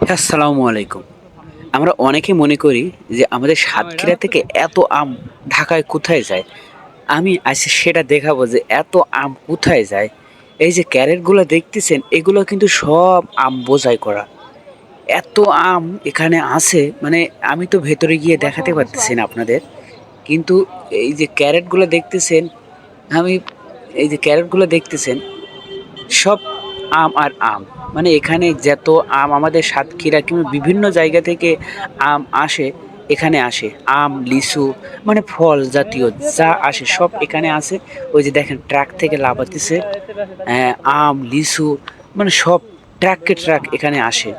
আসসালামু আলাইকুম। আমরা অনেকে মনে করি যে আমাদের সাতক্ষীরা থেকে এত আম ঢাকায় কোথায় যায়? আমি আজ সেটা দেখাবো যে এত আম কোথায় যায়? এই যে ক্যারেটগুলো দেখতেছেন, এগুলো কিন্তু সব আম বোঝাই করা। এত আম এখানে আছে মানে আমি তো ভেতরে গিয়ে দেখাতে পারতেছি না আপনাদের। কিন্তু এই যে ক্যারেটগুলো দেখতেছেন, আমি এই যে ক্যারেটগুলো দেখতেছেন, সব আম আর আম। মানে এখানে যত আম আমাদের সাতক্ষীরা কিংবা বিভিন্ন জায়গা থেকে আম আসে এখানে আসে। আম লিচু মানে ফল জাতীয় যা আসে সব এখানে আসে। ওই যে দেখেন ট্রাক থেকে লাফাতেছে আহ, আম লিচু মানে সব ট্রাককে ট্রাক এখানে আসে।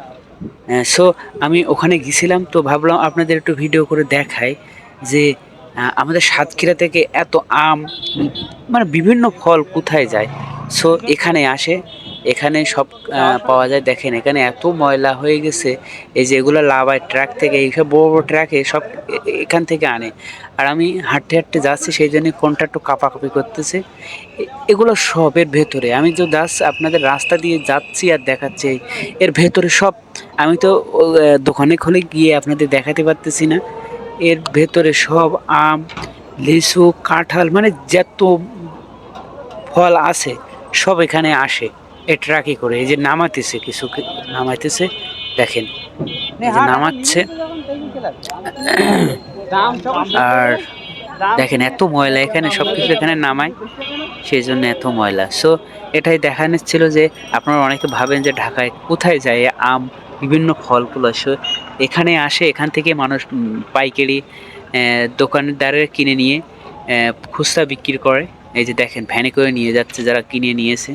সো আমি ওখানে গেছিলাম তো ভাবলাম আপনাদের একটু ভিডিও করে দেখাই যে আমাদের সাতক্ষীরা থেকে এত আম মানে বিভিন্ন ফল কোথায় যায়। সো এখানে আসে এখানে সব পাওয়া যায়। দেখেন, এখানে এত ময়লা হয়ে গেছে, এই যে এগুলো লাভায় ট্রাক থেকে এইসব বড় বড় ট্রাকে সব এখান থেকে আনে। আর আমি হাঁটতে হাঁটতে যাচ্ছি, সেই জন্য ফোনটা একটু কাঁপাকাঁপি করতেছে। এগুলো সবের ভেতরে। আমি তো জাস্ট আপনাদের রাস্তা দিয়ে যাচ্ছি আর দেখাচ্ছি। এর ভেতরে সব, আমি তো দোকানে খুলে গিয়ে আপনাদের দেখাতে পারতেছি না। এর ভেতরে সব আম, লিচু, কাঁঠাল মানে যত ফল আছে, সব এখানে আসে। এ ট্রাকে করে এই যে নামাতেছে কিছু নামাইতেছে দেখেন। এই যে নামাচ্ছে। আর দেখেন এত ময়লা এখানে সব কিছু এখানে নামায়। সেই জন্য এত ময়লা। সো এটাই দেখানো ছিল যে আপনারা অনেকে ভাবেন যে ঢাকায় কোথায় যায় আম বিভিন্ন ফলগুলো। সো এখানে আসে এখান থেকে মানুষ পাইকারি দোকানদারের কিনে নিয়ে খুচরা বিক্রি করে। এই যে দেখেন ভ্যানে করে নিয়ে যাচ্ছে যারা কিনে নিয়েছে।